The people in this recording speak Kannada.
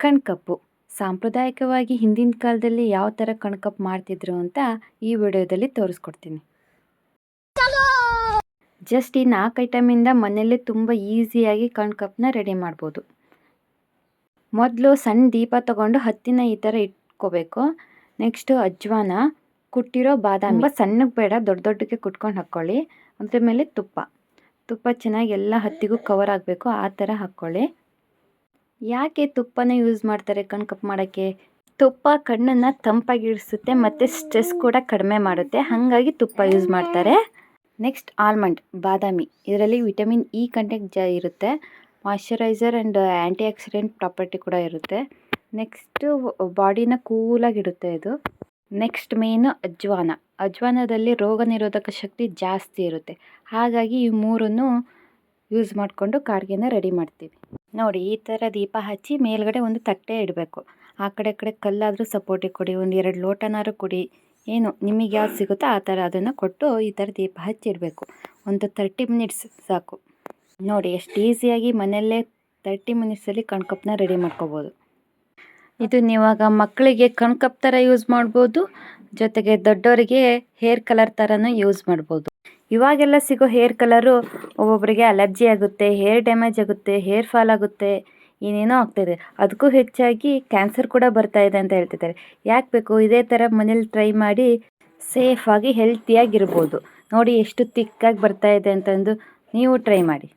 ಕಣ್ಕಪ್ಪು. ಸಾಂಪ್ರದಾಯಿಕವಾಗಿ ಹಿಂದಿನ ಕಾಲದಲ್ಲಿ ಯಾವ ಥರ ಕಣ್ಕಪ್ಪು ಮಾಡ್ತಿದ್ರು ಅಂತ ಈ ವಿಡಿಯೋದಲ್ಲಿ ತೋರಿಸ್ಕೊಡ್ತೀನಿ. ಜಸ್ಟ್ ಈ ನಾಲ್ಕು ಐಟಮಿಂದ ಮನೆಯಲ್ಲೇ ತುಂಬ ಈಸಿಯಾಗಿ ಕಣ್ಕಪ್ಪನ್ನ ರೆಡಿ ಮಾಡ್ಬೋದು. ಮೊದಲು ಸಣ್ಣ ದೀಪ ತಗೊಂಡು ಹತ್ತಿನ ಈ ಥರ ಇಟ್ಕೋಬೇಕು. ನೆಕ್ಸ್ಟು ಅಜ್ವಾನ, ಕುಟ್ಟಿರೋ ಬಾದಾಮಿ. ಸಣ್ಣಗೆ ಬೇಡ, ದೊಡ್ಡ ದೊಡ್ಡಕ್ಕೆ ಕುಟ್ಕೊಂಡು ಹಾಕ್ಕೊಳ್ಳಿ ಅದ್ರ ಮೇಲೆ ತುಪ್ಪ. ತುಪ್ಪ ಚೆನ್ನಾಗಿ ಎಲ್ಲ ಹತ್ತಿಗೂ ಕವರ್ ಆಗಬೇಕು, ಆ ಥರ ಹಾಕ್ಕೊಳ್ಳಿ ಯಾಕೆ ತುಪ್ಪನ ಯೂಸ್ ಮಾಡ್ತಾರೆ ಕಣ್ಣು ಕಪ್ಪು ಮಾಡೋಕ್ಕೆ? ತುಪ್ಪ ಕಣ್ಣನ್ನು ತಂಪಾಗಿಡಿಸುತ್ತೆ ಮತ್ತು ಸ್ಟ್ರೆಸ್ ಕೂಡ ಕಡಿಮೆ ಮಾಡುತ್ತೆ. ಹಾಗಾಗಿ ತುಪ್ಪ ಯೂಸ್ ಮಾಡ್ತಾರೆ. ನೆಕ್ಸ್ಟ್ ಆಲ್ಮಂಡ್ ಬಾದಾಮಿ. ಇದರಲ್ಲಿ ವಿಟಮಿನ್ ಇ ಕಂಟೆಂಟ್ ಜ ಇರುತ್ತೆ. Moisturiser and anti accident property ಕೂಡ ಇರುತ್ತೆ. ನೆಕ್ಸ್ಟು ಬಾಡಿನ ಕೂಲಾಗಿಡುತ್ತೆ ಇದು. ನೆಕ್ಸ್ಟ್ ಮೇಯ್ನು ಅಜ್ವಾನ. ಅಜ್ವಾನದಲ್ಲಿ ರೋಗ ನಿರೋಧಕ ಶಕ್ತಿ ಜಾಸ್ತಿ ಇರುತ್ತೆ. ಹಾಗಾಗಿ ಈ ಮೂರನ್ನು ಯೂಸ್ ಮಾಡಿಕೊಂಡು ಕಾಡ್ಗೆನ ರೆಡಿ ಮಾಡ್ತೀವಿ. ನೋಡಿ, ಈ ಥರ ದೀಪ ಹಚ್ಚಿ ಮೇಲ್ಗಡೆ ಒಂದು ತಟ್ಟೆ ಇಡಬೇಕು. ಆ ಕಡೆ ಕಡೆ ಕಲ್ಲಾದರೂ ಸಪೋರ್ಟಿಗೆ ಕೊಡಿ, ಒಂದು ಎರಡು ಲೋಟನಾದ್ರೂ ಕೊಡಿ. ಏನು, ನಿಮಗೆ ಯಾವ್ದು ಸಿಗುತ್ತೋ ಆ ಥರ ಅದನ್ನು ಕೊಟ್ಟು ಈ ಥರ ದೀಪ ಹಚ್ಚಿಡಬೇಕು ಒಂದು ತರ್ಟಿ ಮಿನಿಟ್ಸ್ ಸಾಕು. ನೋಡಿ, ಎಷ್ಟು ಈಸಿಯಾಗಿ ಮನೆಯಲ್ಲೇ ತರ್ಟಿ ಮಿನಿಟ್ಸಲ್ಲಿ ಕಣ್ಕಪ್ಪನ್ನ ರೆಡಿ ಮಾಡ್ಕೋಬೋದು. ಇದು ನೀವಾಗ ಮಕ್ಕಳಿಗೆ ಕಣ್ಕಪ್ ಥರ ಯೂಸ್ ಮಾಡ್ಬೋದು, ಜೊತೆಗೆ ದೊಡ್ಡವರಿಗೆ ಹೇರ್ ಕಲರ್ ಥರನೂ ಯೂಸ್ ಮಾಡ್ಬೋದು. ಇವಾಗೆಲ್ಲ ಸಿಗೋ ಹೇರ್ ಕಲರು ಒಬ್ಬೊಬ್ಬರಿಗೆ ಅಲರ್ಜಿ ಆಗುತ್ತೆ, ಹೇರ್ ಡ್ಯಾಮೇಜ್ ಆಗುತ್ತೆ, ಹೇರ್ ಫಾಲ್ ಆಗುತ್ತೆ, ಏನೇನೋ ಆಗ್ತಾಯಿದೆ ಅದಕ್ಕೂ ಹೆಚ್ಚಾಗಿ ಕ್ಯಾನ್ಸರ್ ಕೂಡ ಬರ್ತಾ ಇದೆ ಅಂತ ಹೇಳ್ತಿದ್ದಾರೆ. ಯಾಕೆ ಬೇಕು? ಇದೇ ಥರ ಮನೇಲಿ ಟ್ರೈ ಮಾಡಿ ಸೇಫಾಗಿ ಹೆಲ್ತಿಯಾಗಿರ್ಬೋದು ನೋಡಿ ಎಷ್ಟು ತಿಕ್ಕಾಗಿ ಬರ್ತಾ ಇದೆ ಅಂತಂದು ನೀವು ಟ್ರೈ ಮಾಡಿ.